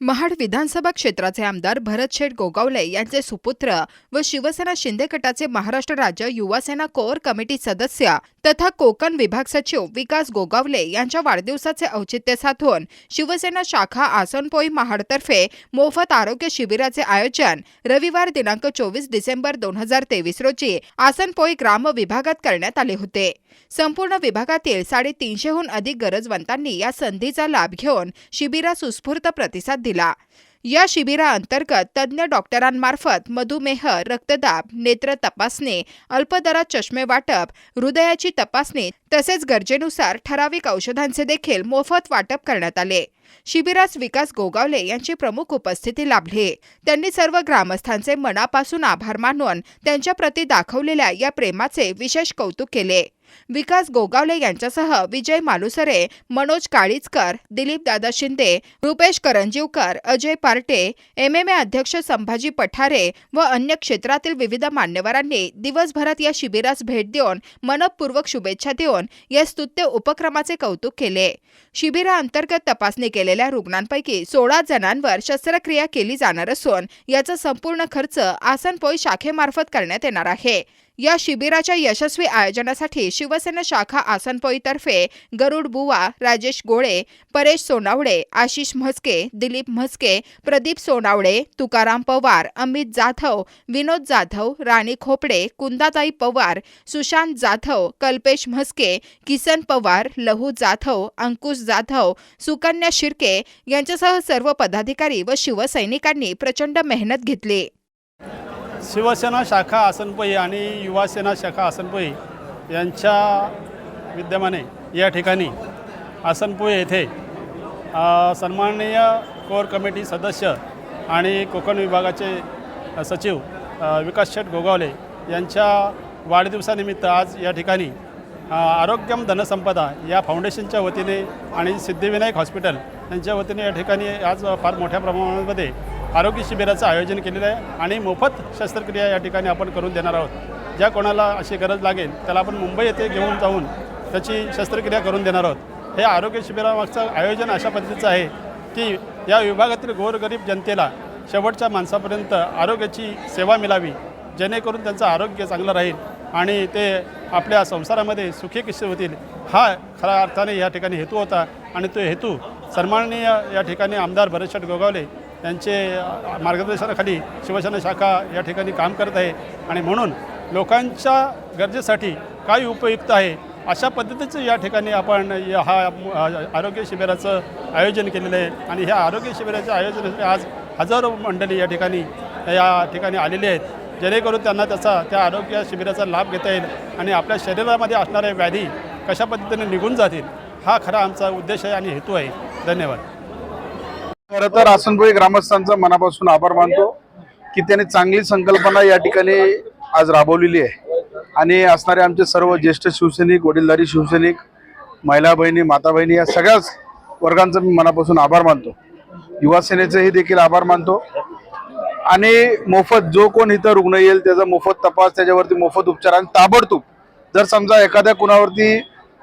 महाड विधानसभा क्षेत्राचे आमदार भरत शेठ गोगावले यांचे सुपुत्र व शिवसेना शिंदे गटाचे महाराष्ट्र राज्य युवासेना कोअर कमिटी सदस्य तथा कोकण विभाग सचिव विकास गोगावले यांच्या वाढदिवसाचे औचित्य साधून शिवसेना शाखा आसनपोई महाडतर्फे मोफत आरोग्य शिबिराचे आयोजन रविवार दिनांक चोवीस डिसेंबर दोन हजार तेवीस रोजी आसनपोई ग्राम विभागात करण्यात आले होते. संपूर्ण विभागातील साडेतीनशेहून अधिक गरजवंतांनी या संधीचा लाभ घेऊन शिबिरास उत्स्फूर्त प्रतिसाद दिला. या शिबिराअंतर्गत तज्ज्ञ डॉक्टरांमार्फत मधुमेह रक्तदाब नेत्र तपासणी अल्पदरात चष्मे वाटप हृदयाची तपासणी तसेच गरजेनुसार ठराविक औषधांचे देखील मोफत वाटप करण्यात आले. शिबिरास विकास गोगावले यांची प्रमुख उपस्थिती लाभली. त्यांनी सर्व ग्रामस्थांचे मनापासून आभार मानून त्यांच्याप्रती दाखवलेल्या या प्रेमाचे विशेष कौतुक केले. विकास गोगावले यांच्यासह विजय Malusare Manoj Kalichkar Dilip Dada Shinde Rupesh Karanjivkar Ajay Parte M M A अध्यक्ष संभाजी पठारे व अन्य क्षेत्रातील विविध मान्यवरांनी दिवसभरात या शिबिरास भेट देऊन मनपूर्वक शुभेच्छा देऊन या स्तुत्य उपक्रमाचे कौतुक केले. शिबिराअंतर्गत तपासणी केलेल्या रुग्णांपैकी सोळा जणांवर शस्त्रक्रिया केली जाणार असून याचा संपूर्ण खर्च आसनपोई शाखेमार्फत करण्यात येणार आहे. या शिबिराच्या यशस्वी आयोजनासाठी शिवसेना शाखा आसनपोईतर्फे गरुड बुवा राजेश गोळे परेश सोनावडे आशिष म्हस्के दिलीप म्हस्के प्रदीप सोनावडे तुकाराम पवार अमित जाधव विनोद जाधव राणी खोपडे कुंदाताई पवार सुशांत जाधव कल्पेश म्हस्के किसन पवार लहू जाधव अंकुश जाधव सुकन्या शिर्के यांच्यासह सर्व पदाधिकारी व शिवसैनिकांनी प्रचंड मेहनत घेतली. शिवसेना शाखा आसनपई आणि युवासेना शाखा आसनपई यांच्या विद्यमाने या ठिकाणी आसनपोई येथे सन्माननीय कोर कमिटी सदस्य आणि कोकण विभागाचे सचिव विकास शेठ गोगावले यांच्या वाढदिवसानिमित्त आज या ठिकाणी आरोग्यम धनसंपदा या फाउंडेशनच्या वतीने आणि सिद्धिविनायक हॉस्पिटल यांच्या वतीने या ठिकाणी आज फार मोठ्या प्रमाणामध्ये आरोग्य शिबिराचं आयोजन केलेलं आहे आणि मोफत शस्त्रक्रिया या ठिकाणी आपण करून देणार आहोत. ज्या कोणाला अशी गरज लागेल त्याला आपण मुंबई येथे घेऊन जाऊन त्याची शस्त्रक्रिया करून देणार आहोत. हे आरोग्य शिबिरामागचं आयोजन अशा पद्धतीचं आहे की या विभागातील गोरगरीब जनतेला शेवटच्या माणसापर्यंत आरोग्याची सेवा मिळावी जेणेकरून त्यांचं आरोग्य चांगलं राहील आणि ते आपल्या संसारामध्ये सुखी किस्से होतील हा खऱ्या अर्थाने या ठिकाणी हेतू होता. आणि तो हेतू सन्माननीय या ठिकाणी आमदार भरतशेठ गोगावले त्यांचे मार्गदर्शनाखाली शिवसेना शाखा या ठिकाणी काम करत आहे. आणि म्हणून लोकांच्या गरजेसाठी काय उपयुक्त आहे अशा पद्धतीचं या ठिकाणी आपण या हा आरोग्य शिबिराचं आयोजन केलेलं आहे. आणि ह्या आरोग्य शिबिराचं आयोजन आज हजारो मंडळी या ठिकाणी या ठिकाणी आलेली आहेत. जेणेकरून त्यांना त्याचा त्या आरोग्य शिबिराचा लाभ घेता येईल आणि आपल्या शरीरामध्ये असणाऱ्या व्याधी कशा पद्धतीने निघून जातील हा खरा आमचा उद्देश आहे आणि हेतू आहे. धन्यवाद. खरं तर आसनपोळी ग्रामस्थांचा मनापासून आभार मानतो की त्यांनी चांगली संकल्पना या ठिकाणी आज राबवलेली आहे. आणि असणारे आमचे सर्व ज्येष्ठ शिवसैनिक वडीलधारी शिवसैनिक महिला बहिणी माता बहिणी या सगळ्याच वर्गांचा मी मनापासून आभार मानतो. युवा सेनेचेही देखील आभार मानतो. आणि मोफत जो कोण इथं रुग्ण येईल त्याचा मोफत तपास त्याच्यावरती मोफत उपचार आणि ताबडतोब जर समजा एखाद्या कुणावरती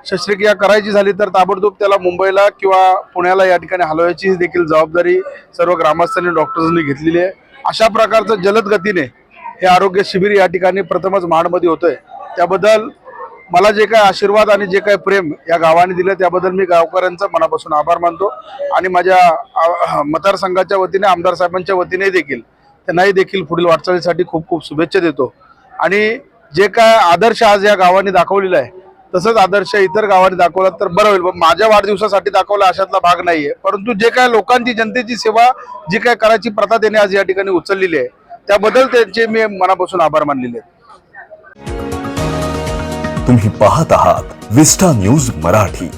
शस्त्रक्रिया करायची झाली तर ताबडतोब त्याला मुंबईला किंवा पुण्याला या ठिकाणी हलवायची देखील जबाबदारी सर्व ग्रामस्थांनी डॉक्टर्सनी घेतलेली आहे. अशा प्रकारचं जलद गतीने हे आरोग्य शिबिर या ठिकाणी प्रथमच महाडमध्ये होतंय. त्याबद्दल मला जे काय आशीर्वाद आणि जे काय प्रेम या गावाने दिलं त्याबद्दल मी गावकऱ्यांचा मनापासून आभार मानतो. आणि माझ्या मतदारसंघाच्या वतीने आमदार साहेबांच्या वतीने देखील त्यांनाही देखील पुढील वाटचालीसाठी खूप खूप शुभेच्छा देतो. आणि जे काय आदर्श आज या गावाने दाखवलेला आहे तसंच आदर्श इतर गावांनी दाखवला तर बरं होईल. पण माझ्या वाढदिवसासाठी दाखवला अशातला भाग नाहीये. परंतु जे काय लोकांची जनतेची सेवा जी काय करायची प्रथा त्यांनी आज या ठिकाणी उचललेली आहे त्याबद्दल त्यांचे मी मनापासून आभार मानलेले आहेत. तुम्ही पाहत आहात विस्टा न्यूज मराठी.